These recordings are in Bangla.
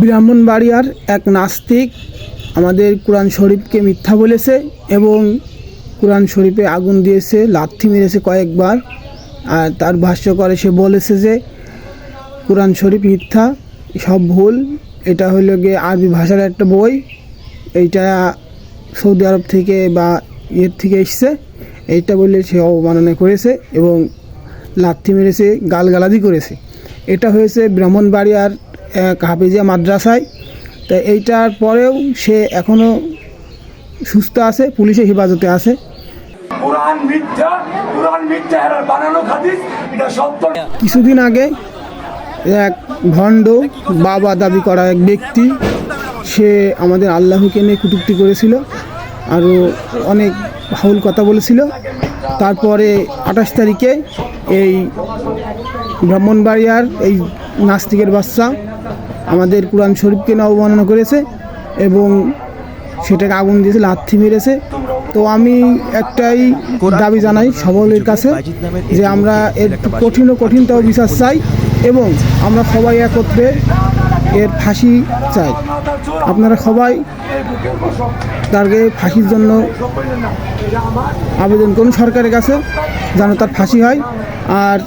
ব্রাহ্মণবাড়িয়ার এক নাস্তিক আমাদের কোরআন শরীফকে মিথ্যা বলেছে এবং কোরআন শরীফে আগুন দিয়েছে, লাথি মেরেছে কয়েকবার। আর তার ভাষ্য করে সে বলেছে যে, কোরআন শরীফ মিথ্যা, সব ভুল। এটা হলো গিয়ে আরবি ভাষার একটা বই। এইটা সৌদি আরব থেকে বা ইয়ের থেকে এসছে। এইটা বললে সে অবমাননা করেছে এবং লাথি মেরেছে গালগালাদি করেছে। এটা হয়েছে ব্রাহ্মণবাড়িয়ার এক হাফিজিয়া মাদ্রাসায়। তা এইটার পরেও সে এখনও সুস্থ আছে পুলিশের হেফাজতে আছে। কিছুদিন আগে এক ভণ্ড বাবা দাবি করা এক ব্যক্তি সে আমাদের আল্লাহকে নিয়ে কুটুক্তি করেছিল। আরও অনেক ফাউল কথা বলেছিল। তারপরে আঠাশ তারিখে এই ব্রাহ্মণবাড়িয়ার এই নাস্তিকের বাচ্চা আমাদের কোরআন শরীফকে অবমাননা করেছে এবং সেটাকে আগুন দিয়েছে লাথি মেরেছে। তো আমি একটাই দাবি জানাই সকলের কাছে যে আমরা এর কঠিন ও কঠিনতম বিচার চাই এবং আমরা সবাই একত্রে এর ফাঁসি চাই। আপনারা সবাই তাকে ফাঁসির জন্য আবেদন করুন সরকারের কাছে যেন তার ফাঁসি হয়। আর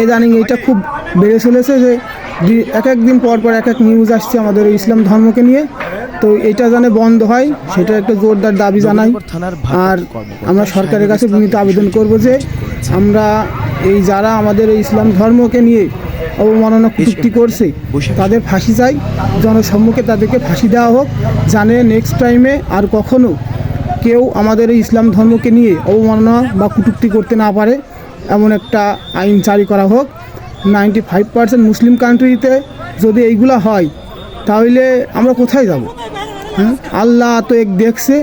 এ জানি এটা খুব বেড়ে চলেছে যে এক এক দিন পর পর এক এক নিউজ আসছে আমাদের ইসলাম ধর্মকে নিয়ে। তো এটা যেন বন্ধ হয় সেটা একটা জোরদার দাবি জানাই। আর আমরা সরকারের কাছে বিনীত আবেদন করব যে আমরা এই যারা আমাদের ইসলাম ধর্মকে নিয়ে অবমাননা কুটুক্তি করছে। তাদের ফাঁসি চাই। জনসম্মুখে তাদেরকে ফাঁসি দেওয়া হোক। জানে নেক্সট টাইমে আর কখনো কেউ আমাদের এই ইসলাম ধর্মকে নিয়ে অবমাননা বা কুটুক্তি করতে না পারে। এমন একটা আইন জারি করা হোক। নাইনটি ফাইভ পার্সেন্ট মুসলিম কান্ট্রিতে যদি এইগুলা হয় তাহলে আমরা কোথায় যাব? হ্যাঁ আল্লাহ তো এক দেখছে।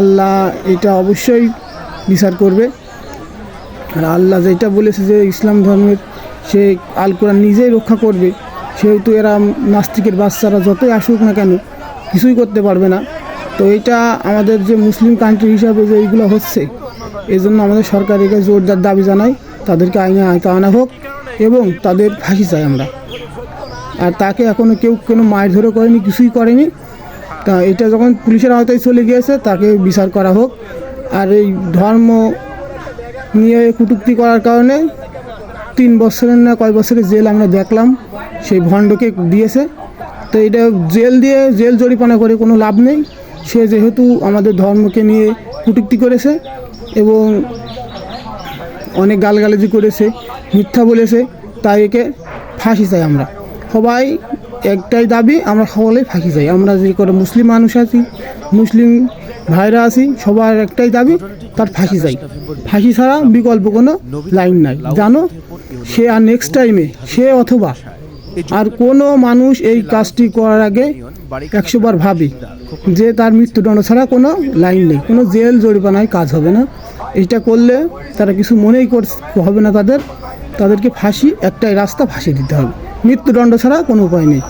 আল্লাহ এটা অবশ্যই বিচার করবে। আর আল্লাহ যেটা বলেছে যে ইসলাম ধর্মের সে আল কোরআন নিজেই রক্ষা করবে, সেহেতু এরা নাস্তিকের বাচ্চারা যতই আসুক না কেন, কিছুই করতে পারবে না। তো এটা আমাদের যে মুসলিম কান্ট্রি হিসাবে যে এইগুলো হচ্ছে এই জন্য আমাদের সরকারের কাছে জোরদার দাবি জানাই তাদেরকে আইনে আয়তা আনা হোক এবং তাদের ফাঁসি চাই আমরা। আর তাকে এখনও কেউ কোনো মায়ের ধরে করেনি, কিছুই করেনি। তা এটা যখন পুলিশের আওতায় চলে গিয়েছে, তাকে বিচার করা হোক। আর এই ধর্ম নিয়ে কটূক্তি করার কারণে তিন বছরের না কয় বছরের জেল আমরা দেখলাম, সেই ভণ্ডকে দিয়েছে। তো এটা জেল দিয়ে জেল জরিপানা করে কোনো লাভ নেই। সে যেহেতু আমাদের ধর্মকে নিয়ে কটূক্তি করেছে এবং অনেক গালগালাজি করেছে, মিথ্যা বলেছে, তাই একে ফাঁসি চাই আমরা। সবাই একটাই দাবি, আমরা সকলেই ফাঁসি চাই। আমরা যে করে মুসলিম মানুষ আছি, মুসলিম ভাইরা আছি, সবার একটাই দাবি, তার ফাঁসি চাই। ফাঁসি ছাড়া বিকল্প কোনো লাইন নাই। জানো, সে আর নেক্সট টাইমে সে অথবা আর কোনো মানুষ এই কাজটি করার আগে একশো বার ভাবি যে তার মৃত্যুদণ্ড ছাড়া কোনো লাইন নেই। কোনো জেল, জরিমানায় কাজ হবে না। এটা করলে তারা কিছু মনেই কর হবে না তাদের। তাদেরকে ফাঁসি, একটাই রাস্তা ফাঁসি দিতে হবে। মৃত্যুদণ্ড ছাড়া কোনো উপায় নেই।